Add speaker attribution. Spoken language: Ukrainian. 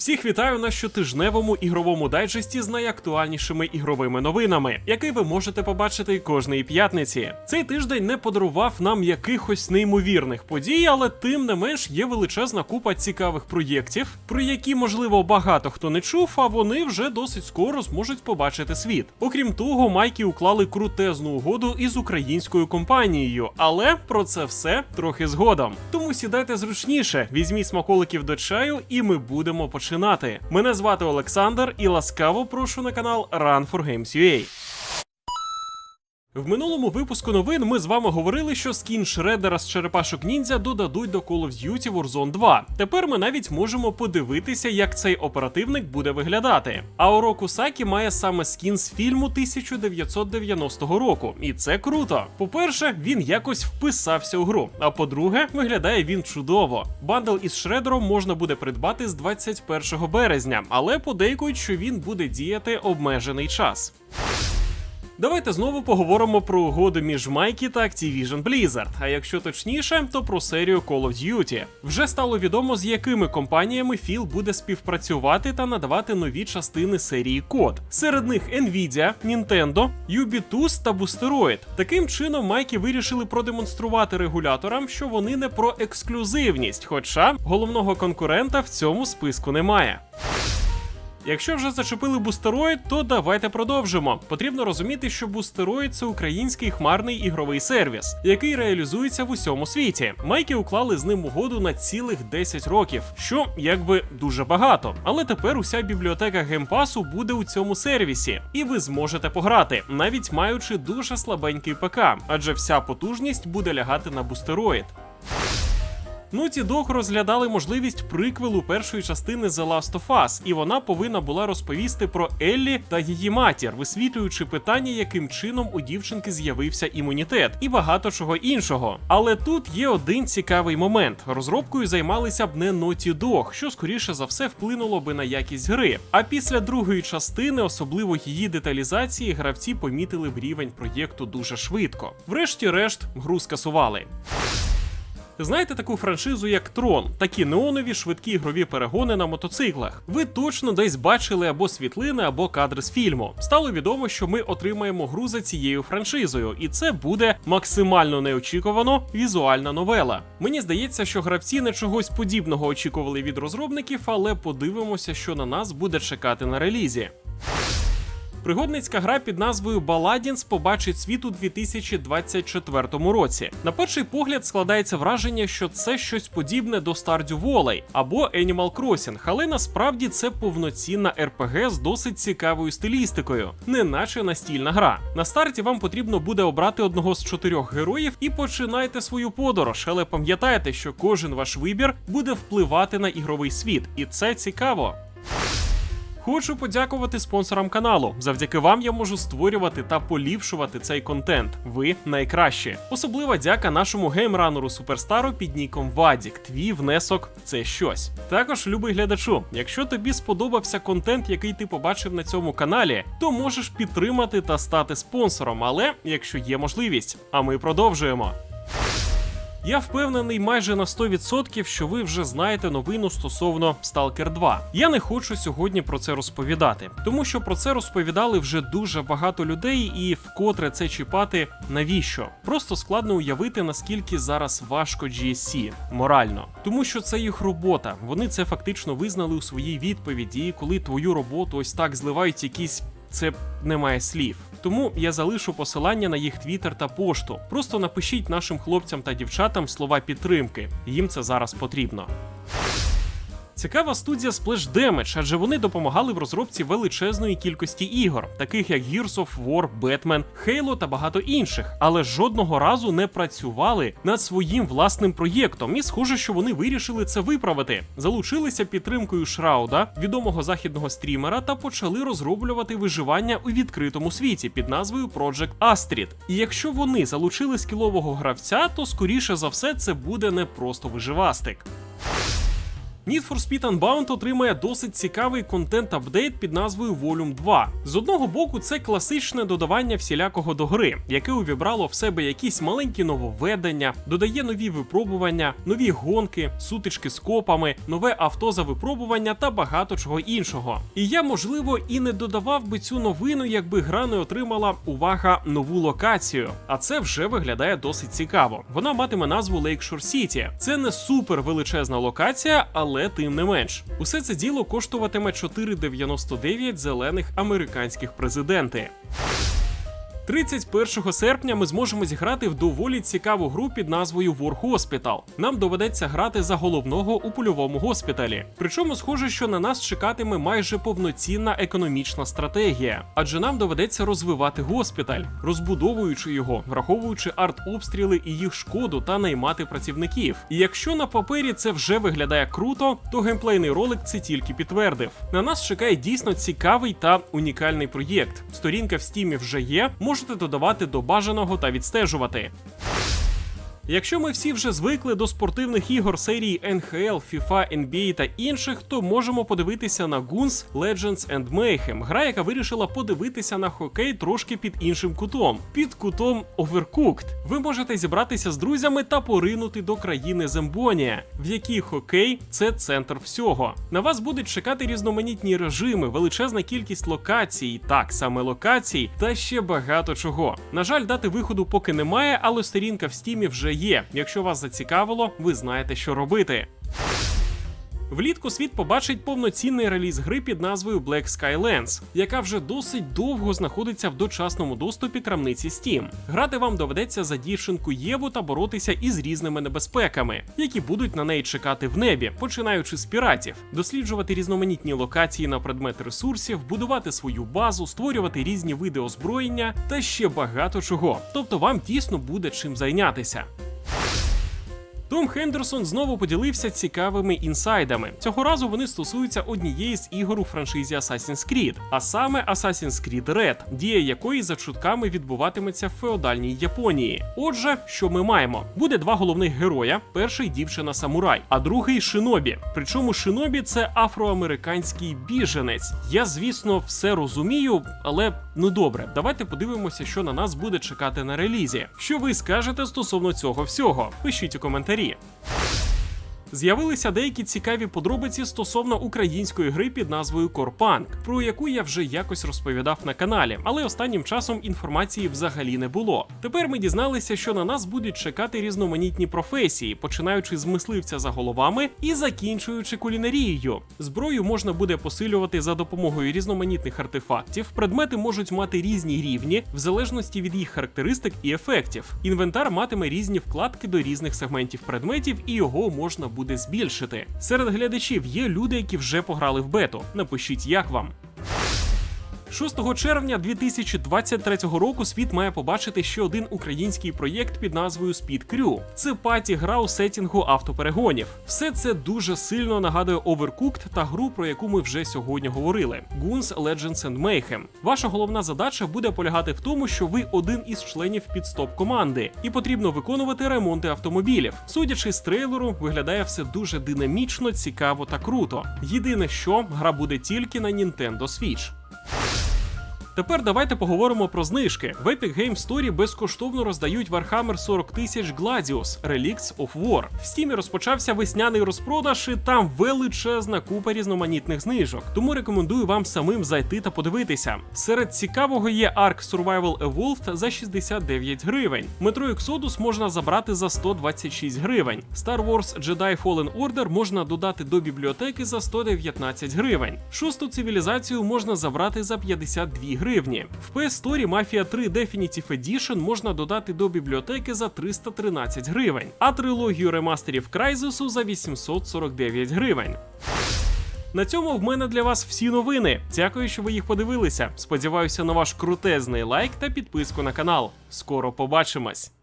Speaker 1: Всіх вітаю на щотижневому ігровому дайджесті з найактуальнішими ігровими новинами, який ви можете побачити кожної п'ятниці. Цей тиждень не подарував нам якихось неймовірних подій, але тим не менш є величезна купа цікавих проєктів, про які можливо багато хто не чув, а вони вже досить скоро зможуть побачити світ. Окрім того, майки уклали крутезну угоду із українською компанією, але про це все трохи згодом. Тому сідайте зручніше, візьміть смаколиків до чаю, і ми будемо починати. Мене звати Олександр і ласкаво прошу на канал Run for Games UA. В минулому випуску новин ми з вами говорили, що скін Шредера з черепашок ніндзя додадуть до Call of Duty Warzone 2. Тепер ми навіть можемо подивитися, як цей оперативник буде виглядати. А Ороку Сакі має саме скін з фільму 1990 року, і це круто. По-перше, він якось вписався у гру. А по-друге, виглядає він чудово. Бандл із Шредером можна буде придбати з 21 березня, але подейкують, що він буде діяти обмежений час. Давайте знову поговоримо про угоду між Майкі та Activision Blizzard, а якщо точніше, то про серію Call of Duty. Вже стало відомо, з якими компаніями Філ буде співпрацювати та надавати нові частини серії код. Серед них Nvidia, Nintendo, Ubisoft та Boosteroid. Таким чином, Майки вирішили продемонструвати регуляторам, що вони не про ексклюзивність, хоча головного конкурента в цьому списку немає. Якщо вже зачепили бустероїд, то давайте продовжимо. Потрібно розуміти, що бустероїд це український хмарний ігровий сервіс, який реалізується в усьому світі. Майки уклали з ним угоду на цілих 10 років, що якби дуже багато. Але тепер уся бібліотека геймпасу буде у цьому сервісі, і ви зможете пограти, навіть маючи дуже слабенький ПК, адже вся потужність буде лягати на бустероїд. Naughty Dog розглядали можливість приквелу першої частини The Last of Us, і вона повинна була розповісти про Еллі та її матір, висвітлюючи питання, яким чином у дівчинки з'явився імунітет, і багато чого іншого. Але тут є один цікавий момент: розробкою займалися б не Naughty Dog, що скоріше за все вплинуло би на якість гри. А після другої частини, особливо її деталізації, гравці помітили б рівень проєкту дуже швидко. Врешті-решт, гру скасували. Знаєте таку франшизу, як Трон, такі неонові швидкі ігрові перегони на мотоциклах. Ви точно десь бачили або світлини, або кадри з фільму. Стало відомо, що ми отримаємо гру за цією франшизою, і це буде максимально неочікувано візуальна новела. Мені здається, що гравці не чогось подібного очікували від розробників, але подивимося, що на нас буде чекати на релізі. Пригодницька гра під назвою Baladins побачить світ у 2024 році. На перший погляд складається враження, що це щось подібне до Stardew Valley або Animal Crossing, але насправді це повноцінна RPG з досить цікавою стилістикою, не наче настільна гра. На старті вам потрібно буде обрати одного з чотирьох героїв і починайте свою подорож, але пам'ятайте, що кожен ваш вибір буде впливати на ігровий світ, і це цікаво. Хочу подякувати спонсорам каналу. Завдяки вам я можу створювати та поліпшувати цей контент. Ви найкращі. Особлива дяка нашому геймранеру суперстару під ніком Вадік. Твій внесок це щось. Також, любий глядачу, якщо тобі сподобався контент, який ти побачив на цьому каналі, то можеш підтримати та стати спонсором. Але якщо є можливість, а ми продовжуємо. Я впевнений майже на 100%, що ви вже знаєте новину стосовно Stalker 2. Я не хочу сьогодні про це розповідати, тому що про це розповідали вже дуже багато людей, і вкотре це чіпати навіщо? Просто складно уявити, наскільки зараз важко GSC морально, тому що це їх робота. Вони це фактично визнали у своїй відповіді. Коли твою роботу ось так зливають якісь це немає слів. Тому я залишу посилання на їх твіттер та пошту. Просто напишіть нашим хлопцям та дівчатам слова підтримки. Їм це зараз потрібно. Цікава студія Splash Damage, адже вони допомагали в розробці величезної кількості ігор, таких як Gears of War, Batman, Halo та багато інших, але жодного разу не працювали над своїм власним проєктом. І схоже, що вони вирішили це виправити. Залучилися підтримкою Шрауда, відомого західного стрімера, та почали розроблювати виживання у відкритому світі під назвою Project Astrid. І якщо вони залучили скілового гравця, то скоріше за все це буде не просто виживастик. Need for Speed Unbound отримає досить цікавий контент-апдейт під назвою Volume 2. З одного боку, це класичне додавання всілякого до гри, яке увібрало в себе якісь маленькі нововведення, додає нові випробування, нові гонки, сутички з копами, нове авто за випробування та багато чого іншого. І я, можливо, і не додавав би цю новину, якби гра не отримала увага нову локацію. А це вже виглядає досить цікаво. Вона матиме назву Lakeshore City. Це не супер величезна локація, але тим не менш. Усе це діло коштуватиме 4,99 зелених американських президенти. 31 серпня ми зможемо зіграти в доволі цікаву гру під назвою War Hospital. Нам доведеться грати за головного у польовому госпіталі. Причому схоже, що на нас чекатиме майже повноцінна економічна стратегія, адже нам доведеться розвивати госпіталь, розбудовуючи його, враховуючи арт-обстріли і їх шкоду та наймати працівників. І якщо на папері це вже виглядає круто, то геймплейний ролик це тільки підтвердив. На нас чекає дійсно цікавий та унікальний проєкт. Сторінка в стімі вже є. Можете додавати до бажаного та відстежувати. Якщо ми всі вже звикли до спортивних ігор серії NHL, FIFA, NBA та інших, то можемо подивитися на Guns, Legends and Mayhem, гра, яка вирішила подивитися на хокей трошки під іншим кутом, під кутом Overcooked. Ви можете зібратися з друзями та поринути до країни Зембонія, в якій хокей це центр всього. На вас будуть чекати різноманітні режими, величезна кількість локацій, так саме локацій, та ще багато чого. На жаль, дати виходу поки немає, але сторінка в стімі вже є. Якщо вас зацікавило, ви знаєте, що робити. Влітку світ побачить повноцінний реліз гри під назвою Black Skylands, яка вже досить довго знаходиться в дочасному доступі крамниці Steam. Грати вам доведеться за дівчинку Єву та боротися із різними небезпеками, які будуть на неї чекати в небі, починаючи з піратів, досліджувати різноманітні локації на предмет ресурсів, будувати свою базу, створювати різні види озброєння та ще багато чого. Тобто вам дійсно буде чим зайнятися. Том Хендерсон знову поділився цікавими інсайдами. Цього разу вони стосуються однієї з ігор у франшизі Assassin's Creed, а саме Assassin's Creed Red, дія якої за чутками відбуватиметься в феодальній Японії. Отже, що ми маємо? Буде два головних героя: перший дівчина самурай, а другий шинобі. Причому шинобі це афроамериканський біженець. Я, звісно, все розумію, але ну добре, давайте подивимося, що на нас буде чекати на релізі. Що ви скажете стосовно цього всього? Пишіть у коментарі. России. З'явилися деякі цікаві подробиці стосовно української гри під назвою Корпанк, про яку я вже якось розповідав на каналі, але останнім часом інформації взагалі не було. Тепер ми дізналися, що на нас будуть чекати різноманітні професії, починаючи з мисливця за головами і закінчуючи кулінарією. Зброю можна буде посилювати за допомогою різноманітних артефактів. Предмети можуть мати різні рівні в залежності від їх характеристик і ефектів. Інвентар матиме різні вкладки до різних сегментів предметів, і його можна буде збільшити. Серед глядачів є люди, які вже пограли в бету. Напишіть, як вам. 6 червня 2023 року світ має побачити ще один український проєкт під назвою Speed Crew. Це паті гра у сетінгу автоперегонів. Все це дуже сильно нагадує Overcooked та гру, про яку ми вже сьогодні говорили: Guns, Legends and Mayhem. Ваша головна задача буде полягати в тому, що ви один із членів підстоп команди, і потрібно виконувати ремонти автомобілів. Судячи з трейлеру, виглядає все дуже динамічно, цікаво та круто. Єдине, що гра буде тільки на Nintendo Switch. Тепер давайте поговоримо про знижки. В Epic Games Store безкоштовно роздають Warhammer 40 тисяч Gladius Relics of War. В Steam розпочався весняний розпродаж, і там величезна купа різноманітних знижок. Тому рекомендую вам самим зайти та подивитися. Серед цікавого є Ark Survival Evolved за 69 гривень. Metro Exodus можна забрати за 126 гривень. Star Wars Jedi Fallen Order можна додати до бібліотеки за 119 гривень. Шосту цивілізацію можна забрати за 52 гривні. В PS Store Mafia 3 Definitive Edition можна додати до бібліотеки за 313 гривень, а трилогію ремастерів Crysis за 849 гривень. На цьому в мене для вас всі новини. Дякую, що ви їх подивилися. Сподіваюся на ваш крутезний лайк та підписку на канал. Скоро побачимось!